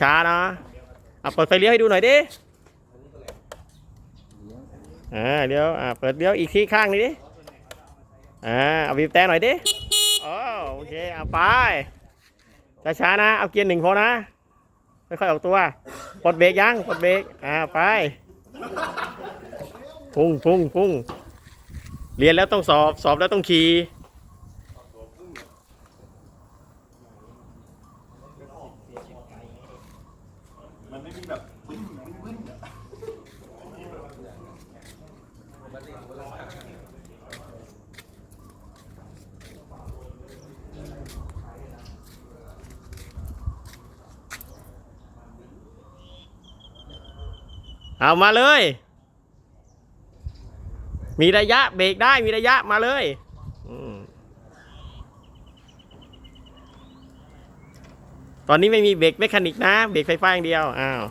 ช้าๆนะเอาเปิดไฟเลี้ยวให้ดูหน่อยดิอ่าเดี๋ยวอ่าเปิดเลี้ยวอีกที่ข้างนี้ดิอ่าเอาบีบแต่หน่อยดิโอเคเอาไปช้าๆนะเอาเกียร์หนึ่งพอนะไม่ค่อยๆออกตัวปลดเบรกยังปลดเบรกอ่าไปพุ่งพุ่งพุ่งเรียนแล้วต้องสอบสอบแล้วต้องขี่ มันไม่มีแบบ เอามาเลย มีระยะเบรกได้มีระยะมาเลยอตอนนี้ไม่มีเบรกเมคานิกนะ เบรกไฟฟ้าอย่างเดียว อ้าว